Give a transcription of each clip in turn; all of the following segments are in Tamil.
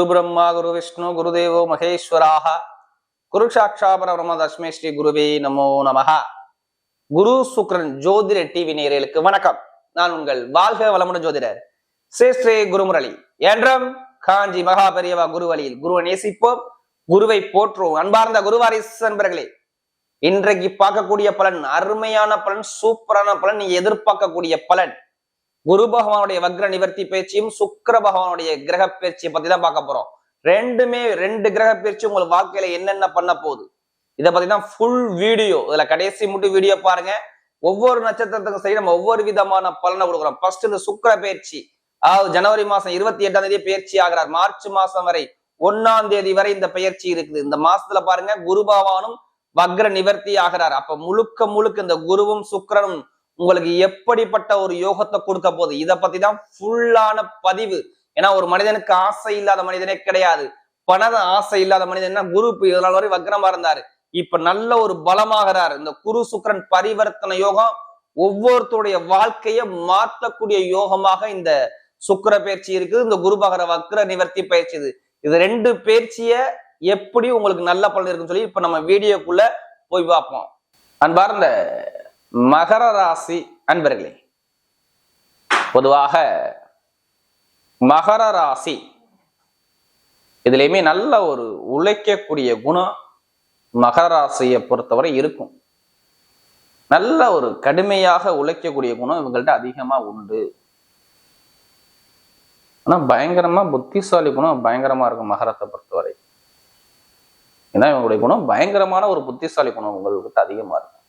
குரு பிரம்மா குரு விஷ்ணு குருதேவோ மகேஸ்வராக குரு சாட்சாபர தஸ்மே ஸ்ரீ குருவே நமோ நமக குரு சுக்ரன் ஜோதிட டிவி நேயர்களுக்கு வணக்கம். நான் உங்கள் வாழ்க வளமுடன் ஜோதிடர் ஸ்ரீ ஸ்ரீ குருமுரளி. என்றும் காஞ்சி மகா பெரியவா குருவழியில் குருவை நேசிப்போம். குருவை போற்றுவோம். அன்பார்ந்த குருவாரிஸ் அன்பர்களே இன்றைக்கு பார்க்கக்கூடிய பலன் அருமையான பலன் சூப்பரான பலன் நீங்க எதிர்பார்க்கக்கூடிய பலன். குரு பகவானுடைய வக்ர நிவர்த்தி பயிற்சியும் சுக்கர பகவானுடைய கிரக பயிற்சியை பத்தி தான் பார்க்க போறோம். ரெண்டுமே ரெண்டு கிரக பயிற்சி உங்களுக்கு வாழ்க்கையில என்னென்ன பண்ண போகுது? இதை பத்தி தான் ஃபுல் வீடியோ இதுல கடைசி மட்டும் வீடியோ பாருங்க. ஒவ்வொரு நட்சத்திரத்துக்கும் சரி நம்ம ஒவ்வொரு விதமான பலனை கொடுக்குறோம். ஃபர்ஸ்ட் இந்த சுக்கிர பயிற்சி அதாவது ஜனவரி மாசம் இருபத்தி எட்டாம் தேதி பயிற்சி ஆகிறார். மார்ச் மாசம் வரை ஒன்னாம் தேதி வரை இந்த பயிற்சி இருக்குது. இந்த மாசத்துல பாருங்க குரு பகவானும் வக்ர நிவர்த்தி ஆகிறார். அப்ப முழுக்க முழுக்க இந்த குருவும் சுக்கிரனும் உங்களுக்கு எப்படிப்பட்ட ஒரு யோகத்தை கொடுக்க போகுது? இதை பத்தி தான் ஃபுல்லான பதிவு. ஏன்னா ஒரு மனிதனுக்கு ஆசை இல்லாத மனிதனே கிடையாது. பணத ஆசை இல்லாத மனிதன் குரு இதனால் வரை வக்ரமா இருந்தாரு. இப்ப நல்ல ஒரு பலமாகிறாரு. இந்த குரு சுக்கிரன் பரிவர்த்தனை யோகம் ஒவ்வொருத்தருடைய வாழ்க்கையை மாற்றக்கூடிய யோகமாக இந்த சுக்கர பயிற்சி இருக்குது இந்த குரு பகர வக்ர நிவர்த்தி பயிற்சி இது இது ரெண்டு பயிற்சிய எப்படி உங்களுக்கு நல்ல பலன் இருக்குன்னு சொல்லி இப்ப நம்ம வீடியோக்குள்ள போய் பார்ப்போம். அன்பார்ந்த மகர ராசி அன்பர்களே பொதுவாக மகர ராசி இதுலயுமே நல்ல ஒரு உழைக்கக்கூடிய குணம் மகர ராசியை பொறுத்தவரை இருக்கும். நல்ல ஒரு கடுமையாக உழைக்கக்கூடிய குணம் இவங்கள்ட்ட அதிகமா உண்டு. ஆனா பயங்கரமா புத்திசாலி குணம் பயங்கரமா இருக்கும் மகரத்தை பொறுத்தவரை. ஏன்னா இவங்களுடைய குணம் பயங்கரமான ஒரு புத்திசாலி குணம் உங்கள்கிட்ட அதிகமா இருக்கும்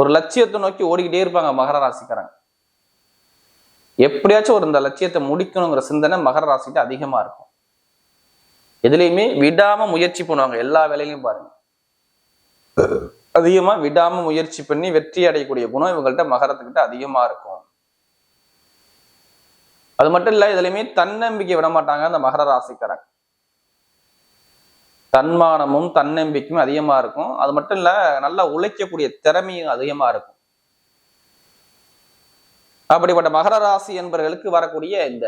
ஒரு லட்சியத்தை நோக்கி ஓடிக்கிட்டே இருப்பாங்க மகர ராசிக்காரங்க. எப்படியாச்சும் ஒரு இந்த லட்சியத்தை முடிக்கணுங்கிற சிந்தனை மகர ராசிக்கு அதிகமா இருக்கும். எதுலையுமே விடாம முயற்சி பண்ணுவாங்க எல்லா வேலையிலையும் பாருங்க. அதிகமா விடாம முயற்சி பண்ணி வெற்றி அடையக்கூடிய குணம் இவங்கள்ட்ட மகரத்துக்கிட்ட அதிகமா இருக்கும். அது மட்டும் இல்ல இதுலயுமே தன்னம்பிக்கை விட மாட்டாங்க அந்த மகர ராசிக்காரங்க. தன்மானமும் தன்னம்பிக்கையும் அதிகமா இருக்கும். அது மட்டும் இல்ல நல்லா உழைக்கக்கூடிய திறமையும் அதிகமா இருக்கும். அப்படிப்பட்ட மகர ராசி என்பவர்களுக்கு வரக்கூடிய இந்த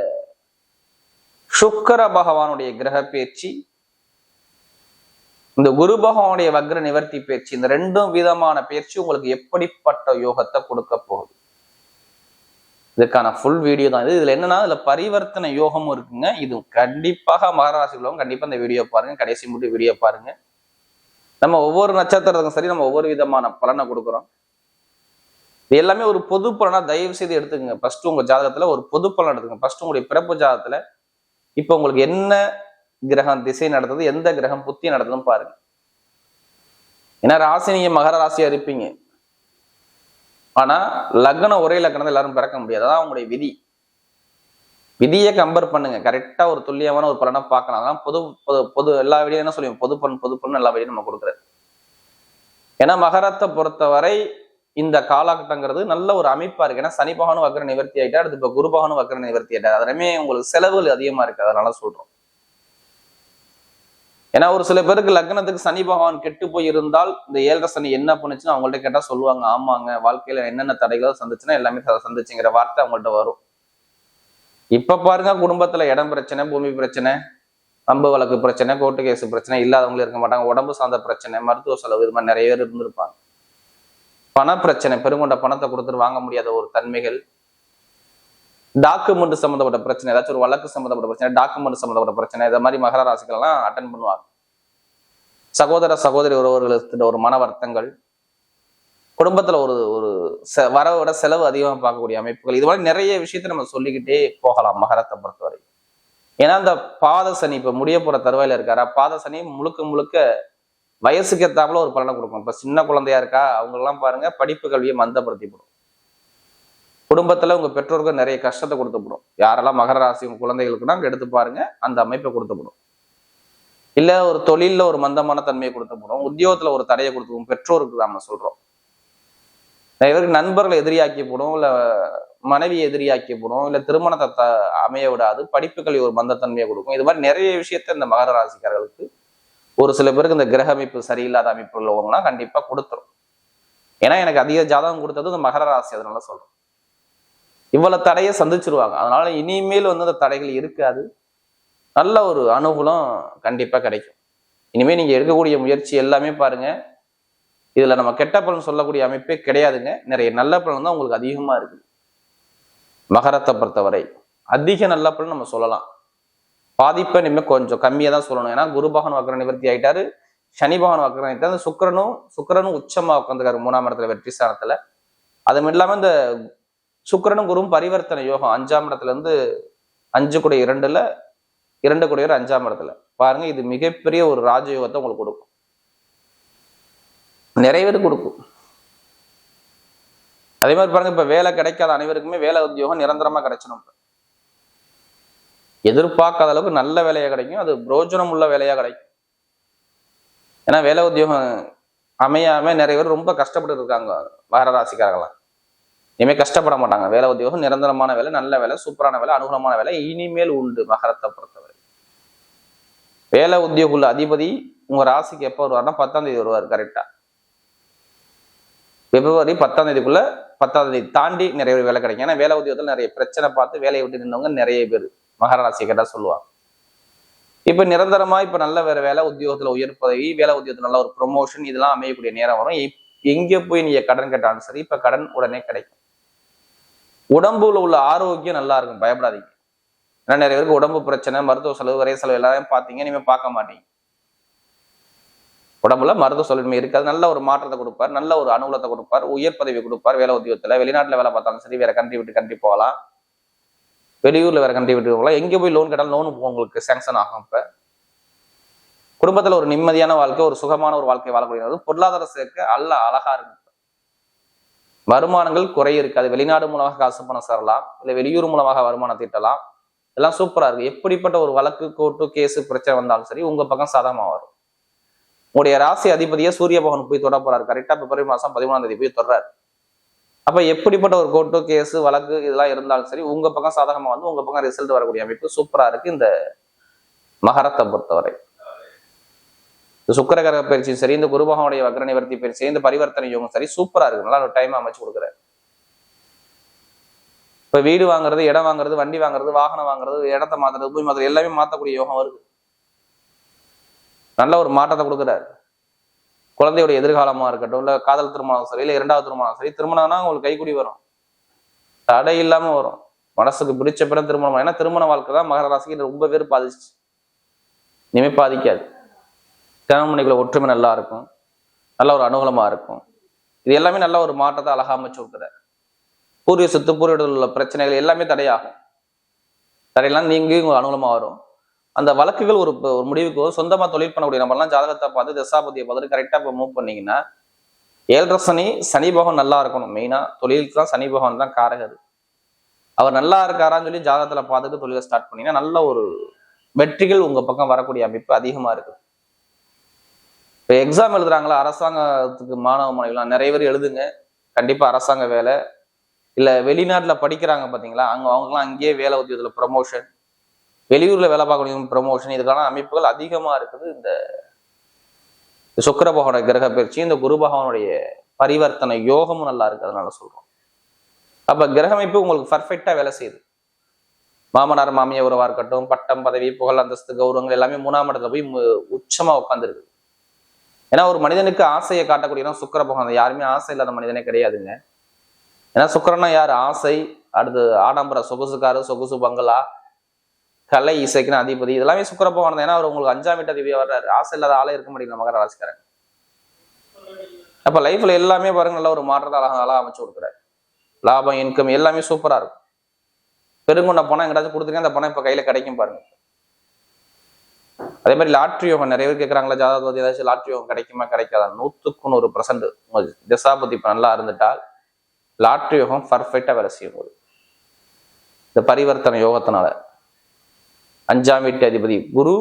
சுக்கர பகவானுடைய கிரக பேச்சு இந்த குரு பகவானுடைய வக்ர நிவர்த்தி பேச்சு இந்த ரெண்டும் விதமான பேச்சு உங்களுக்கு எப்படிப்பட்ட யோகத்தை கொடுக்க போகுது? இதுக்கான ஃபுல் வீடியோ தான். இது இதுல என்னன்னா இதுல பரிவர்த்தனை யோகமும் இருக்குங்க. இது கண்டிப்பாக மகராசி உள்ளவங்க கண்டிப்பா இந்த வீடியோ பாருங்க. கடைசி மட்டும் வீடியோ பாருங்க. நம்ம ஒவ்வொரு நட்சத்திரத்துக்கும் சரி நம்ம ஒவ்வொரு விதமான பலனை கொடுக்குறோம். இது எல்லாமே ஒரு பொது பலனா தயவு செய்து எடுத்துக்கங்க. ஃபர்ஸ்ட் உங்க ஜாதகத்துல ஒரு பொது பலன் எடுத்துங்க ஃபர்ஸ்ட் உங்களுடைய பிறப்பு ஜாதகத்துல இப்ப உங்களுக்கு என்ன கிரகம் திசை நடந்தது எந்த கிரகம் புத்தி நடந்ததுன்னு பாருங்க. ஏன்னா ராசி நீங்க மகர ராசியா இருப்பீங்க. ஆனா லக்னம் ஒரே லக்னத்தை எல்லாரும் பிறக்க முடியாது. அதான் அவங்களுடைய விதி. விதியை கம்பேர் பண்ணுங்க. கரெக்டா ஒரு துல்லியமான ஒரு பலனை பார்க்கலாம். அதான் பொது பொது பொது எல்லா வீடியும் என்ன சொல்லுவோம் பொது பலன் பொது பலன் எல்லா வீடியும் நம்ம கொடுக்குறது. ஏன்னா மகரத்தை பொறுத்தவரை இந்த காலகட்டங்கிறது நல்ல ஒரு அமைப்பா இருக்கு. ஏன்னா சனி பகவானும் வக்கர நிவர்த்தி ஆயிட்டா அடுத்து இப்ப குரு பகவானும் வக்கர நிவர்த்தி ஆயிட்டா அதனாலுமே உங்களுக்கு செலவுகள் அதிகமா இருக்கு. அதனால சொல்றோம். ஏன்னா ஒரு சில பேருக்கு லக்னத்துக்கு சனி பகவான் கெட்டு போயிருந்தால் இந்த ஏழரை சனி என்ன பண்ணுச்சுன்னு அவங்கள்ட்ட கேட்டா சொல்லுவாங்க. ஆமாங்க வாழ்க்கையில என்னென்ன தடைகளோ சந்திச்சுன்னா எல்லாமே சந்திச்சுங்கிற வார்த்தை அவங்கள்ட்ட வரும். இப்ப பாருங்க குடும்பத்துல இடம் பிரச்சனை பூமி பிரச்சனை அம்பு வழக்கு பிரச்சனை கோர்ட்டு கேஸ் பிரச்சனை இல்லாதவங்களும் இருக்க மாட்டாங்க. உடம்பு சார்ந்த பிரச்சனை மருத்துவ செலவு இது மாதிரி நிறைய பேர் இருந்திருப்பாங்க. பண பிரச்சனை பெருங்கொண்ட பணத்தை கொடுத்துட்டு வாங்க முடியாத ஒரு தன்மைகள் டாக்குமெண்ட் சம்மந்தப்பட்ட பிரச்சனை ஏதாச்சும் ஒரு வழக்கு சம்மந்தப்பட்ட பிரச்சனை டாக்குமெண்ட் சம்மந்தப்பட்ட பிரச்சனை இதை மாதிரி மகர ராசிகள் அட்டன் பண்ணுவாங்க. சகோதர சகோதரி ஒருவர்களுக்கு ஒரு மன வருத்தங்கள் குடும்பத்தில் ஒரு ஒரு வரவை விட செலவு அதிகமாக பார்க்கக்கூடிய அமைப்புகள் இது மாதிரி நிறைய விஷயத்தை நம்ம சொல்லிக்கிட்டே போகலாம் மகரத்தை பொறுத்தவரை. ஏன்னா இந்த பாத சனி இப்போ முடிய போகிற தருவாயில இருக்காரா? பாத சனி முழுக்க முழுக்க வயசுக்கு எத்தாப்புல ஒரு பலனை கொடுக்கும். இப்போ சின்ன குழந்தையா இருக்கா? அவங்க பாருங்கள் பாருங்க படிப்பு கல்வியை மந்தப்படுத்திவிடும் குடும்பத்தில் உங்கள் பெற்றோர்கள் நிறைய கஷ்டத்தை கொடுத்துப்படும் யாரெல்லாம் மகர ராசி உங்கள் குழந்தைகளுக்குனா எடுத்து பாருங்க அந்த அமைப்பை கொடுத்துப்படும் இல்லை ஒரு தொழிலில் ஒரு மந்தமான தன்மையை கொடுத்துப்படும் உத்தியோகத்தில் ஒரு தடையை கொடுத்துப்போம் பெற்றோருக்கு நம்ம சொல்கிறோம் நிறைய பேருக்கு நண்பர்களை எதிரியாக்கி போடும் இல்ல மனைவி எதிரியாக்கி போடும் திருமணத்தை த அமைய விடாது படிப்புகள் ஒரு மந்தத்தன்மையை கொடுக்கும். இது மாதிரி நிறைய விஷயத்த இந்த மகர ராசிக்காரர்களுக்கு ஒரு சில பேருக்கு இந்த கிரக அமைப்பு சரியில்லாத அமைப்பு உள்ளவங்கன்னா கண்டிப்பாக கொடுத்துரும். ஏன்னா எனக்கு அதிக ஜாதகம் கொடுத்தது இந்த மகர ராசி அதனால சொல்கிறோம் இவ்வளவு தடையை சந்திச்சிருவாங்க. அதனால இனிமேல் வந்து அந்த தடைகள் இருக்காது. நல்ல ஒரு அனுகூலம் கண்டிப்பா கிடைக்கும். இனிமேல் நீங்க எடுக்கக்கூடிய முயற்சி எல்லாமே பாருங்க. இதுல நம்ம கெட்ட பலன் சொல்லக்கூடிய அமைப்பே கிடையாதுங்க. நிறைய நல்ல பலன் தான் உங்களுக்கு அதிகமா இருக்கு மகரத்தை பொறுத்தவரை அதிக நல்ல பலன் நம்ம சொல்லலாம். பாதிப்பை இனிமேல் கொஞ்சம் கம்மியாக தான் சொல்லணும். ஏன்னா குரு பகவான் வக்கர நிவர்த்தி ஆயிட்டாரு. சனி பகவான் வக்கர நிவர்த்தி சுக்கரனும் சுக்கிரனும் சுக்கிரனும் உச்சமா உட்காந்துக்காரு மூணாம் இடத்துல வெற்றி ஸ்தானத்துல. அது மட்டும் இந்த சுக்கிரனும் குருவும் பரிவர்த்தனை யோகம். அஞ்சாம் இடத்துல இருந்து அஞ்சு கூட இரண்டுல இரண்டு கூட அஞ்சாம் இடத்துல. பாருங்க இது மிகப்பெரிய ஒரு ராஜயோகத்தை உங்களுக்கு கொடுக்கும். நிறைய கொடுக்கும். அதே மாதிரி பாருங்க இப்ப வேலை கிடைக்காத அனைவருக்குமே வேலை உத்தியோகம் நிரந்தரமா கிடைச்சணும் எதிர்பார்க்காத அளவுக்கு நல்ல வேலையா கிடைக்கும். அது புரோஜனம் உள்ள வேலையா கிடைக்கும். ஏன்னா வேலை உத்தியோகம் அமையாம நிறைய பேர் ரொம்ப கஷ்டப்பட்டு இருக்காங்க. மகர ராசிக்காரங்களாம். இனிமே கஷ்டப்பட மாட்டாங்க. வேலை உத்தியோகம் நிரந்தரமான வேலை நல்ல வேலை சூப்பரான வேலை அனுகூலமான வேலை இனிமேல் உண்டு மகரத்தை பொறுத்தவரை. வேலை உத்தியோக உள்ள அதிபதி உங்க ராசிக்கு எப்போ வருவார்னா பத்தாம் தேதி வருவார் கரெக்டா பிப்ரவரி பத்தாம் தேதிக்குள்ள பத்தாம் தேதி தாண்டி நிறைய பேர் வேலை கிடைக்கும். ஏன்னா வேலை உத்தியோகத்தில் நிறைய பிரச்சனை பார்த்து வேலையை விட்டு நின்றவங்க நிறைய பேர் மகர ராசி கேட்டா சொல்லுவாங்க. இப்ப நிரந்தரமா இப்ப நல்ல வேற வேலை உத்தியோகத்துல உயர் பதவி வேலை உத்தியோகத்துல நல்ல ஒரு ப்ரொமோஷன் இதெல்லாம் அமையக்கூடிய நேரம் வரும். எப்- எங்க போய் நீங்க கடன் கேட்டாலும் சரி இப்ப கடன் உடனே கிடைக்கும். உடம்புல உள்ள ஆரோக்கியம் நல்லா இருக்கும். பயப்படாதீங்க. ஏன்னா நிறைய பேருக்கு உடம்பு பிரச்சனை மருத்துவ செலவு வரைய செலவு எல்லாத்தையும் பார்த்தீங்க இனிமே பார்க்க மாட்டீங்க. உடம்புல மருத்துவ செலவு இருக்காது நல்ல ஒரு மாற்றத்தை கொடுப்பார். நல்ல ஒரு அனுகூலத்தை கொடுப்பார். உயர் பதவி கொடுப்பார் வேலை உத்தியோகத்துல. வெளிநாட்டுல வேலை பார்த்தாலும் சரி வேற கண்ட்ரி விட்டு கண்ட்ரி போகலாம். வெளியூர்ல வேற கண்ட்ரி விட்டு போகலாம். எங்கே போய் லோன் கேட்டாலும் லோன் உங்களுக்கு சேங்ஷன் ஆகும் இப்போ. குடும்பத்துல ஒரு நிம்மதியான வாழ்க்கை ஒரு சுகமான ஒரு வாழ்க்கை வாழக்கூடியது. பொருளாதார சேர்க்க அல்ல அழகா இருக்கும். வருமானங்கள் குறை இருக்காது வெளிநாடு மூலமாக காசு பணம் சேரலாம். இல்லை வெளியூர் மூலமாக வருமானம் தீட்டலாம். எல்லாம் சூப்பராக இருக்கு. எப்படிப்பட்ட ஒரு வழக்கு கோர்ட்டு கேஸு பிரச்சனை வந்தாலும் சரி உங்க பக்கம் சாதகமாக வரும். உங்களுடைய ராசி அதிபதியை சூரிய பகவான் போய் தொட போறாரு. கரெக்டாக பிப்ரவரி மாதம் பதிமூணாம் தேதி போய் தொடர்றாரு அப்போ எப்படிப்பட்ட ஒரு கோர்ட்டு கேஸு வழக்கு இதெல்லாம் இருந்தாலும் சரி உங்க பக்கம் சாதகமாக வந்து உங்க பக்கம் ரிசல்ட் வரக்கூடிய அமைப்பு சூப்பராக இருக்கு. இந்த மகரத்தை பொறுத்தவரை. இந்த சுக்கிர கிரக பயிற்சியும் சரி இந்த குரு பகவானுடைய வக்ர நிவர்த்தி பயிற்சி இந்த பரிவர்த்தனை யோகம் சரி சூப்பரா இருக்கு. நல்லா ஒரு டைம் அமைச்சு கொடுக்குறாரு. இப்ப வீடு வாங்குறது இடம் வாங்குறது வண்டி வாங்குறது வாகனம் வாங்குறது இடத்த மாத்துறது போய் மாத்துறது எல்லாமே மாத்தக்கூடிய யோகம் வருது நல்ல ஒரு மாற்றத்தை கொடுக்குறாரு. குழந்தையோட எதிர்காலமா இருக்கட்டும் இல்ல காதல் திருமணம் சரி இல்ல இரண்டாவது திருமணம் சரி திருமணம்னா உங்களுக்கு கைக்குடி வரும். தடை இல்லாம வரும். மனசுக்கு பிடிச்ச பிறகு திருமணம் ஏன்னா திருமண வாழ்க்கை தான் மகர ராசிக்கு ரொம்ப பேர் பாதிச்சு. இனிமே பாதிக்காது. கணவன் ஒற்றுமை நல்லா இருக்கும். நல்ல ஒரு அனுகூலமா இருக்கும். இது எல்லாமே நல்ல ஒரு மாற்றத்தை அழகா அமைச்சு கொடுக்குறாரு. பூர்வீக சொத்து பூர்வீடு உள்ள பிரச்சனைகள் எல்லாமே தடையாகும். தடையெல்லாம் நீங்கி உங்களுக்கு வரும். அந்த வழக்குகள் ஒரு ஒரு முடிவுக்கு சொந்தமாக தொழில் பண்ணக்கூடிய நம்மலாம் ஜாதகத்தை பார்த்து தசாபதியை பார்த்துட்டு கரெக்டாக இப்போ மூவ் பண்ணீங்கன்னா ஏழரை சனி சனி பகவான் நல்லா இருக்கணும். மெயினாக தொழிலுக்கு தான் சனி பகவான் தான் காரகர். அவர் நல்லா இருக்காரான்னு சொல்லி ஜாதகத்தில் பார்த்துட்டு தொழிலை ஸ்டார்ட் பண்ணீங்கன்னா நல்ல ஒரு வெற்றிகள் உங்கள் பக்கம் வரக்கூடிய அமைப்பு அதிகமாக இருக்குது இப்போ எக்ஸாம் எழுதுறாங்களா? அரசாங்கத்துக்கு மாணவ மாணவிகளாம் நிறைய பேர் எழுதுங்க. கண்டிப்பாக அரசாங்க வேலை. இல்லை வெளிநாட்டில் படிக்கிறாங்க பார்த்தீங்களா அங்கே அவங்கலாம் அங்கேயே வேலை உத்தியோகத்தில் ப்ரமோஷன் வெளியூரில் வேலை பார்க்கணும் ப்ரமோஷன் இதுக்கான அமைப்புகள் அதிகமாக இருக்குது. இந்த சுக்கர பகவான கிரக பயிற்சி இந்த குரு பகவானுடைய பரிவர்த்தனை யோகமும் நல்லா இருக்கு அதனால சொல்றோம். அப்ப கிரக அமைப்பு உங்களுக்கு பர்ஃபெக்டா வேலை செய்யுது. மாமனார் மாமியார் உறவா இருக்கட்டும் பட்டம் பதவி புகழ் அந்தஸ்து கௌரவங்கள் எல்லாமே மூணாம் இடத்துல போய் மு- உச்சமா உட்காந்துருக்குது ஏன்னா ஒரு மனிதனுக்கு ஆசையை காட்டக்கூடியதான் சுக்கர பகவான். யாருமே ஆசை இல்லாத மனிதனே கிடையாதுங்க. ஏன்னா சுக்கரனா யார்? ஆசை அடுத்து ஆடம்பர சொகுசுக்காரு சொகுசு பங்களா கலை இசைக்குன்னு அதிபதி. இதெல்லாமே சுக்கிர பகவான் ஏன்னா அவர் உங்களுக்கு அஞ்சாம் வீட்டு அதிபதியா வர்றாரு. ஆசை இல்லாத ஆளே இருக்க முடியல மகர ராசிக்காரன் அப்ப லைஃப்ல எல்லாமே பாருங்க நல்ல ஒரு மாற்றத்தை அழகாக அழகாக அமைச்சு கொடுக்குறாரு. லாபம் இன்கம் எல்லாமே சூப்பரா இருக்கும். பெருங்குண்ட பணம் எங்கிட்டாச்சும் கொடுத்துருக்கேன் அந்த பணம் இப்போ கையில கிடைக்கும் பாருங்க. அதே மாதிரி லாட்ரி யோகம் நிறைய பேர் கேட்குறாங்களா ஜாதகத்தை ஏதாச்சும் லாட்ரி யோகம் கிடைக்குமா கிடைக்காதா? நூற்றுக்கு நூறு பர்சன்ட் தசாபதி இப்போ நல்லா இருந்துட்டால் லாட்ரி யோகம் பர்ஃபெக்டாக வேலை செய்யும் போது. இந்த பரிவர்த்தனை யோகத்தினால. அஞ்சாம் வீட்டு அதிபதி குரு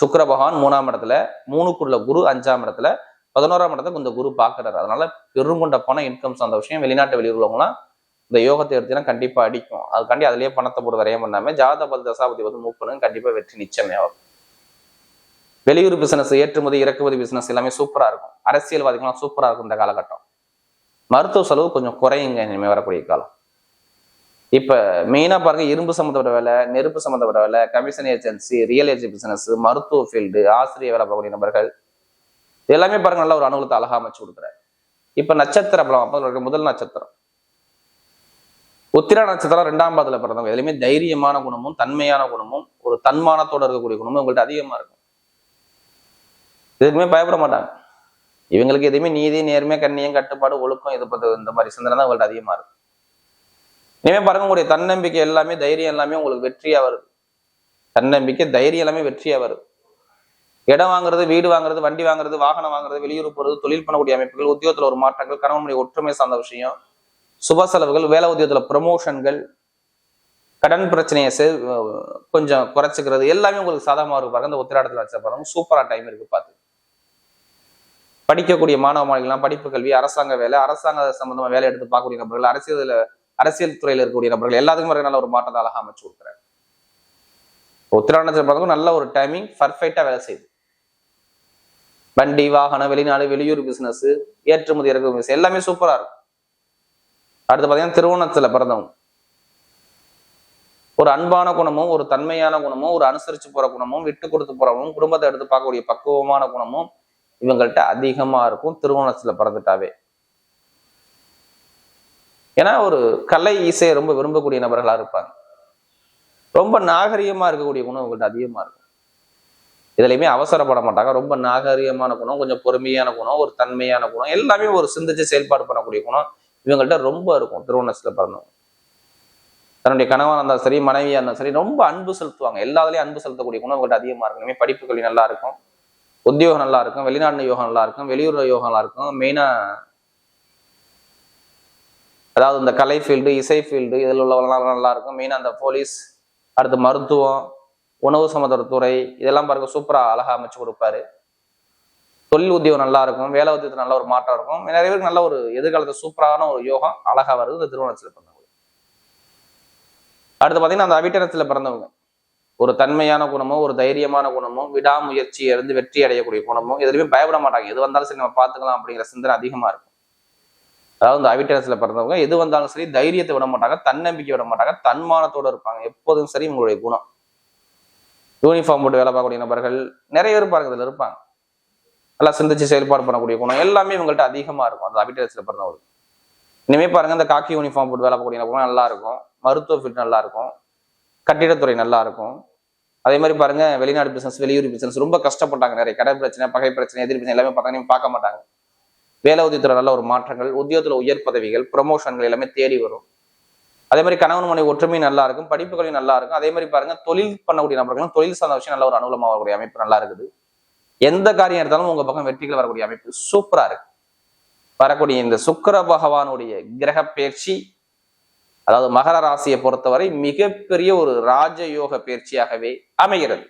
சுக்கர பகவான் மூணாம் இடத்துல மூணுக்குள்ள குரு அஞ்சாம் இடத்துல பதினோராம் இடத்துக்கு இந்த குரு பார்க்குறாரு அதனால பெருங்கொண்ட பணம் இன்கம் சார்ந்த விஷயம் வெளிநாட்டு வெளியூர்லவங்களாம் இந்த யோகத்தை எடுத்தீங்கன்னா கண்டிப்பாக அடிக்கும். அதுக்காண்டி அதுலேயே பணத்தை போட்டு வரையம் பண்ணாமல் ஜாதபதி தசாபதி வந்து மூவ் பண்ணுங்க. வெற்றி நிச்சயமே ஆகும். வெளியூர் பிசினஸ் ஏற்றுமதி இறக்குமதி பிசினஸ் எல்லாமே சூப்பரா இருக்கும். அரசியல்வாதிகள்லாம் சூப்பரா இருக்கும் இந்த காலகட்டம். மருத்துவ செலவு கொஞ்சம் குறையுங்க இனிமே வரக்கூடிய காலம். இப்ப மெயினா பாருங்க இரும்பு சம்மந்தப்பட்ட வேலை நெருப்பு சம்மந்தப்பட்ட வேலை commission agency real estate business மருத்துவ ஃபீல்டு ஆசிரியர் வேலை பார்க்கக்கூடிய நபர்கள். எல்லாமே பாருங்க நல்ல ஒரு அனுகூலத்தை அழகா அமைச்சு கொடுக்குறாரு. இப்ப நட்சத்திர பலம் அப்போ முதல் நட்சத்திரம். உத்திரா நட்சத்திரம் ரெண்டாம் பாதத்துல பிறந்தவங்க. எதுலையுமே தைரியமான குணமும் தன்மையான குணமும் ஒரு தன்மானத்தோட இருக்கக்கூடிய குணமும் உங்கள்கிட்ட அதிகமா இருக்கும். எதுக்குமே பயப்பட மாட்டாங்க. இவங்களுக்கு எதுவுமே நீதி நேர்மை கண்ணியம் கட்டுப்பாடு ஒழுக்கம் இது பத்தி இந்த மாதிரி சிந்தனை தான் அவங்கள்ட்ட அதிகமா இருக்கும் இனிமே பாருங்க உங்களுடைய தன்னம்பிக்கை எல்லாமே தைரியம் எல்லாமே உங்களுக்கு வெற்றியா வருது. தன்னம்பிக்கை தைரியம் எல்லாமே வெற்றியா வருது. இடம் வாங்குறது வீடு வாங்குறது வண்டி வாங்குறது வாகனம் வாங்குறது வெளியூர் போறது தொழில் பண்ணக்கூடிய அமைப்புகள் உத்தியோகத்துல ஒரு மாற்றங்கள் கணவனுடைய ஒற்றுமை சார்ந்த விஷயம் சுப செலவுகள் வேலை உத்தியோகத்துல ப்ரமோஷன்கள் கடன் பிரச்சனையை செ- கொஞ்சம் குறைச்சிக்கிறது எல்லாமே உங்களுக்கு சாதகமாக இருக்கு பாருங்க இந்த உத்திராடத்துல வச்ச பாருங்க சூப்பராக டைம் இருக்கு பார்த்து. படிக்கக்கூடிய மாணவ மாணவிகள்லாம் படிப்பு கல்வி அரசாங்க வேலை அரசாங்க சம்பந்தமா வேலை எடுத்து பார்க்கக்கூடிய நபர்கள் அரசியல் அரசியல் துறையில் இருக்கக்கூடிய நபர்கள் எல்லாத்துக்கும் பாருங்க நல்ல ஒரு மாற்றத்தை அழகா அமைச்சு கொடுக்குறாரு. உத்திராடத்துல நல்ல ஒரு டைமிங் பர்ஃபெக்டா வேலை செய்யுது. வண்டி வாகனம் வெளிநாடு வெளியூர் பிசினஸ் ஏற்றுமதி இறக்குமதி எல்லாமே சூப்பரா இருக்கும். அடுத்து பார்த்தீங்கன்னா திருவோணத்துல பிறந்தவங்க. ஒரு அன்பான குணமும் ஒரு தன்மையான குணமும் ஒரு அனுசரிச்சு போற குணமும் விட்டு கொடுத்து போறவங்களும் குடும்பத்தை எடுத்து பார்க்கக்கூடிய பக்குவமான குணமும் இவங்கள்ட்ட அதிகமா இருக்கும் திருவோணத்துல பிறந்துட்டாவே. ஏன்னா ஒரு கலை இசையை ரொம்ப விரும்பக்கூடிய நபர்களா இருப்பாங்க. ரொம்ப நாகரிகமா இருக்கக்கூடிய குணம் இவங்கள்ட்ட அதிகமா இருக்கும். இதுலையுமே அவசரப்பட மாட்டாங்க. ரொம்ப நாகரிகமான குணம் கொஞ்சம் பொறுமையான குணம் ஒரு தன்மையான குணம் எல்லாமே ஒரு சிந்திச்சு செயல்பாடு பண்ணக்கூடிய குணம் இவங்கள்ட்ட ரொம்ப இருக்கும் திருவண்ணத்துல பிறந்தவங்க. தன்னுடைய கணவன் இருந்தாலும் சரி மனைவியா இருந்தாலும் சரி ரொம்ப அன்பு செலுத்துவாங்க. எல்லாத்துலேயும் அன்பு செலுத்தக்கூடிய குணம் இவங்கள்ட்ட அதிகமா இருக்கும். படிப்புகள் நல்லா இருக்கும். உத்தியோகம் நல்லா இருக்கும் வெளிநாட்டு யோகம் நல்லா இருக்கும் வெளியூர் யோகம் நல்லா இருக்கும் மெயினா அதாவது இந்த கலை ஃபீல்டு இசை ஃபீல்டு இதில் உள்ளவங்களாம் நல்லா இருக்கும் மெயினாக அந்த போலீஸ் அடுத்து மருத்துவம் உணவு சம்மந்தப்பட்ட துறை இதெல்லாம் பாருங்க சூப்பராக அழகா அமைச்சு கொடுப்பாரு. தொழில் உத்தியோகம் நல்லா இருக்கும் வேலை உத்தியோகத்தில் நல்ல ஒரு மாற்றம் இருக்கும். நிறைய பேருக்கு நல்ல ஒரு எதிர்காலத்தில் சூப்பரான ஒரு யோகம் அழகாக வருது இந்த திருவண்ணத்தில் பிறந்தவங்க அடுத்து பார்த்தீங்கன்னா அந்த அவிட்டனத்தில் பிறந்தவங்க. ஒரு தன்மையான குணமோ ஒரு தைரியமான குணமோ விடாமுயற்சியை இருந்து வெற்றி அடையக்கூடிய குணமும் எதுலையுமே பயப்பட மாட்டாங்க. எது வந்தாலும் சரி நம்ம பார்த்துக்கலாம் அப்படிங்கிற சிந்தனை அதிகமாக இருக்கும். அதாவது இந்த அவிட்டனத்தில் பிறந்தவங்க எது வந்தாலும் சரி தைரியத்தை விட மாட்டாங்க தன்னம்பிக்கை விட மாட்டாங்க தன்மானத்தோடு இருப்பாங்க. எப்போதும் சரி உங்களுடைய குணம். யூனிஃபார்ம் போட்டு வேலை பார்க்கக்கூடிய நபர்கள் நிறைய பேர் பாருங்க இருப்பாங்க. நல்லா சிந்திச்சு செயல்பாடு பண்ணக்கூடிய குணம் எல்லாமே இவங்கள்ட்ட அதிகமாக இருக்கும் அந்த அபிடேட்ஸ்ல பிறந்தவங்க இனிமே பாருங்க இந்த காக்கி யூனிஃபார்ம் போட்டு வேலை பார்க்கக்கூடிய நபர்கள் நல்லா இருக்கும் மருத்துவ ஃபீல்ட் நல்லா இருக்கும். கட்டிடத்துறை நல்லா இருக்கும். அதே மாதிரி பாருங்க வெளிநாடு பிசினஸ் வெளியூர் பிசினஸ் ரொம்ப கஷ்டப்பட்டாங்க நிறைய. கடை பிரச்சனை பகை பிரச்சனை எதிர் பிரச்சனை எல்லாமே பார்த்தாங்க பார்க்க மாட்டாங்க. வேலை உத்தியத்துல நல்ல ஒரு மாற்றங்கள் உத்தியோகத்துல உயர் பதவிகள் ப்ரொமோஷன்கள் எல்லாமே தேடி வரும். அதே மாதிரி கணவன் மனைவி ஒற்றுமை நல்லா இருக்கும் படிப்புகளையும் நல்லா இருக்கும். அதே மாதிரி பாருங்க தொழில் பண்ணக்கூடிய நபர்களும் தொழில் சார்ந்த விஷயம் நல்ல ஒரு அனுகூலமாக வரக்கூடிய அமைப்பு நல்லா இருக்குது. எந்த காரியம் எடுத்தாலும் உங்க பக்கம் வெற்றிகள் வரக்கூடிய அமைப்பு சூப்பரா இருக்கு. வரக்கூடிய இந்த சுக்கர பகவானுடைய கிரக பயிற்சி அதாவது மகர ராசியை பொறுத்தவரை மிகப்பெரிய ஒரு ராஜயோக பயிற்சியாகவே அமைகிறது.